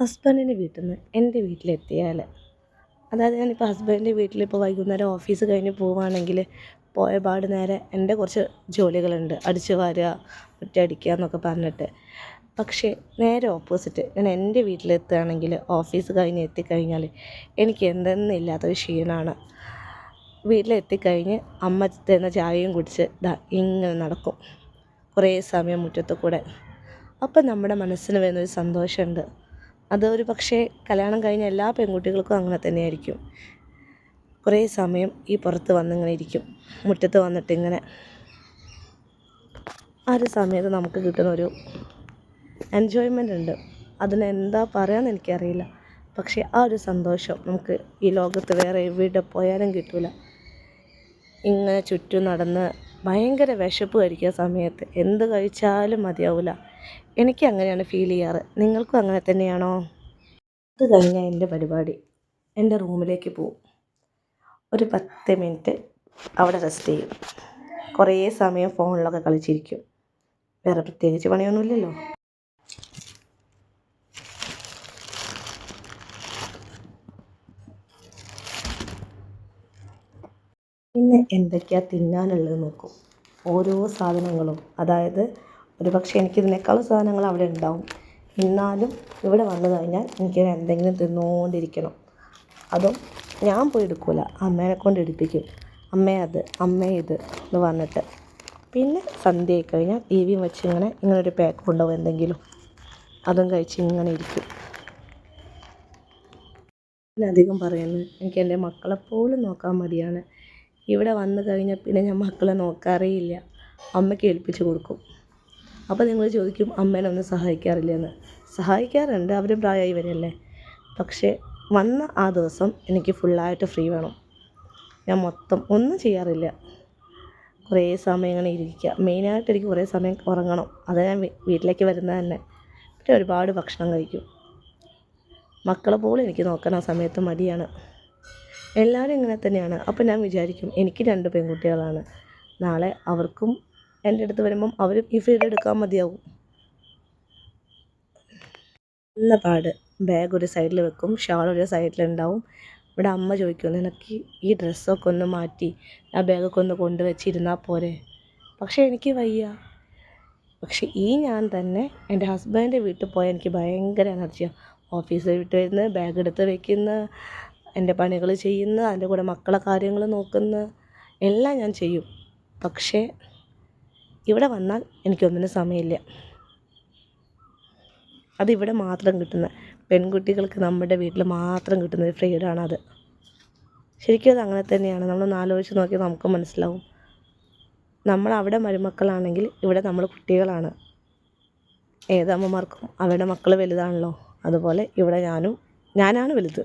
ഹസ്ബൻഡിന്റെ വീട്ടിൽ നിന്ന് എന്റെ വീട്ടിലെത്തിയാൽ അതായത് ഞാനിപ്പോൾ ഹസ്ബൻഡിന്റെ വീട്ടിൽ വീട്ടിലിപ്പോൾ വൈകുന്നേരം ഓഫീസ് കഴിഞ്ഞ് പോവുകയാണെങ്കിൽ പോയ പാട് നേരെ എന്റെ കുറച്ച് ജോലികളുണ്ട്. അടിച്ച് വാരുക മുറ്റടിക്കുക എന്നൊക്കെ പറഞ്ഞിട്ട്. പക്ഷേ നേരെ ഓപ്പോസിറ്റ് ഞാൻ എന്റെ വീട്ടിലെത്തുകയാണെങ്കിൽ ഓഫീസ് കഴിഞ്ഞ് എത്തിക്കഴിഞ്ഞാൽ എനിക്ക് എന്തെന്നില്ലാത്തൊരു ക്ഷീണമാണ്. വീട്ടിലെത്തിക്കഴിഞ്ഞ് അമ്മ തരുന്ന ചായയും കുടിച്ച് ഇതാ ഇങ്ങനെ നടക്കും. കുറേ സമയം മുറ്റത്ത് കൂടെ. അപ്പം നമ്മുടെ മനസ്സിന് വരുന്നൊരു സന്തോഷമുണ്ട്. അത് ഒരു പക്ഷേ കല്യാണം കഴിഞ്ഞ എല്ലാ പെൺകുട്ടികൾക്കും അങ്ങനെ തന്നെയായിരിക്കും. കുറേ സമയം ഈ പുറത്ത് വന്നിങ്ങനെ ഇരിക്കും. മുറ്റത്ത് വന്നിട്ട് ഇങ്ങനെ ആ ഒരു സമയത്ത് നമുക്ക് കിട്ടുന്ന ഒരു എൻജോയ്മെന്റ് ഉണ്ട്. അതിന് എന്താ പറയാന്ന് എനിക്കറിയില്ല. പക്ഷേ ആ ഒരു സന്തോഷം നമുക്ക് ഈ ലോകത്ത് വേറെ എവിടെ പോയാലും കിട്ടില്ല ഇങ്ങനെ ചുറ്റും നടന്ന് ഭയങ്കര വിശപ്പ് കഴിക്കുന്ന സമയത്ത് എന്ത് കഴിച്ചാലും മതിയാവില്ല എനിക്ക് അങ്ങനെയാണ് ഫീൽ ചെയ്യാറ്. നിങ്ങൾക്കും അങ്ങനെ തന്നെയാണോ? അത് കഴിഞ്ഞാൽ എന്റെ പരിപാടി. എന്റെ റൂമിലേക്ക് പോവും. ഒരു പത്ത് മിനിറ്റ് അവിടെ റെസ്റ്റ് ചെയ്യും. കുറേ സമയം ഫോണിലൊക്കെ കളിച്ചിരിക്കും. വേറെ പ്രത്യേകിച്ച് പണിയൊന്നുമില്ലല്ലോ. പിന്നെ എന്തൊക്കെയാണ് തിന്നാനുള്ളത് നോക്കും. ഓരോ സാധനങ്ങളും. അതായത് ഒരു പക്ഷേ എനിക്കിതിനേക്കാളും സാധനങ്ങൾ അവിടെ ഉണ്ടാവും. എന്നാലും ഇവിടെ വന്നു കഴിഞ്ഞാൽ എനിക്ക് എന്തെങ്കിലും തിന്നുകൊണ്ടിരിക്കണം അതും ഞാൻ പോയി എടുക്കില്ല അമ്മേനെ കൊണ്ട് എടുപ്പിക്കും. അമ്മേ അത് അമ്മേ ഇത് എന്ന് പറഞ്ഞിട്ട്. പിന്നെ സന്ധ്യ ആയി കഴിഞ്ഞാൽ ടി വിയും വെച്ച് ഇങ്ങനെ ഇങ്ങനെ ഒരു പാക്ക് കൊണ്ടുപോകും എന്തെങ്കിലും. അതും കഴിച്ച് ഇങ്ങനെ ഇരിക്കും. പിന്നെ അധികം പറയുന്നത് എനിക്ക് എന്റെ മക്കളെ പോലും നോക്കാൻ മടിയാണ്. ഇവിടെ വന്നു കഴിഞ്ഞാൽ പിന്നെ ഞാൻ മക്കളെ നോക്കാറേ ഇല്ല. അമ്മയ്ക്ക് ഏൽപ്പിച്ച് കൊടുക്കും. അപ്പോൾ നിങ്ങൾ ചോദിക്കും അമ്മേനെ ഒന്നും സഹായിക്കാറില്ല എന്ന് സഹായിക്കാറുണ്ട് അവർ പ്രായമായി വരെയല്ലേ പക്ഷേ വന്ന ആ ദിവസം എനിക്ക് ഫുള്ളായിട്ട് ഫ്രീ വേണം. ഞാൻ മൊത്തം ഒന്നും ചെയ്യാറില്ല. കുറേ സമയം ഇങ്ങനെ ഇരിക്കുക. മെയിനായിട്ട് എനിക്ക് കുറേ സമയം ഉറങ്ങണം. അത് ഞാൻ വീട്ടിലേക്ക് വരുന്നത് തന്നെ. പിന്നെ ഒരുപാട് ഭക്ഷണം കഴിക്കും. മക്കളെ പോലും എനിക്ക് നോക്കാൻ ആ സമയത്ത് മടിയാണ്. എല്ലാവരും ഇങ്ങനെ തന്നെയാണ്. അപ്പോൾ ഞാൻ വിചാരിക്കും എനിക്ക് രണ്ട് പെൺകുട്ടികളാണ്. നാളെ അവർക്കും എന്റെ അടുത്ത് വരുമ്പം അവരും ഈ ഫീൽഡ് എടുക്കാൻ മതിയാവും. നല്ല പാട് ബാഗ് ഒരു സൈഡിൽ വെക്കും ഷാൾ ഒരു സൈഡിലുണ്ടാവും ഇവിടെ അമ്മ ചോദിക്കും നിനക്ക് ഈ ഡ്രസ്സൊക്കെ ഒന്ന് മാറ്റി ആ ബാഗൊക്കെ ഒന്ന് കൊണ്ടുവച്ചിരുന്നാൽ പോരെ? പക്ഷേ എനിക്ക് വയ്യ. പക്ഷെ ഈ ഞാൻ തന്നെ എന്റെ ഹസ്ബൻഡിന്റെ വീട്ടിൽ പോയാൽ എനിക്ക് ഭയങ്കര എനർജിയാണ് ഓഫീസ് വിട്ട് വരുന്ന ബാഗ് എടുത്ത് വയ്ക്കുന്ന എന്റെ പണികൾ ചെയ്യുന്ന അതിന്റെ കൂടെ മക്കളെ കാര്യങ്ങൾ നോക്കുന്ന എല്ലാം ഞാൻ ചെയ്യും. പക്ഷേ ഇവിടെ വന്നാൽ എനിക്കൊന്നിനും സമയമില്ല. അതിവിടെ മാത്രം കിട്ടുന്ന പെൺകുട്ടികൾക്ക് നമ്മുടെ വീട്ടിൽ മാത്രം കിട്ടുന്ന ഒരു ഫ്രീഡാണത്. ശരിക്കും അത് അങ്ങനെ തന്നെയാണ്. നമ്മൾ ആലോചിച്ച് നോക്കിയാൽ നമുക്ക് മനസ്സിലാവും. നമ്മൾ അവിടെ മരുമക്കളാണെങ്കിൽ ഇവിടെ നമ്മൾ കുട്ടികളാണ്. ഏതമ്മമാർക്കും അവരുടെ മക്കൾ വലുതാണല്ലോ. അതുപോലെ ഇവിടെ ഞാനും ഞാനാണ് വലുത്.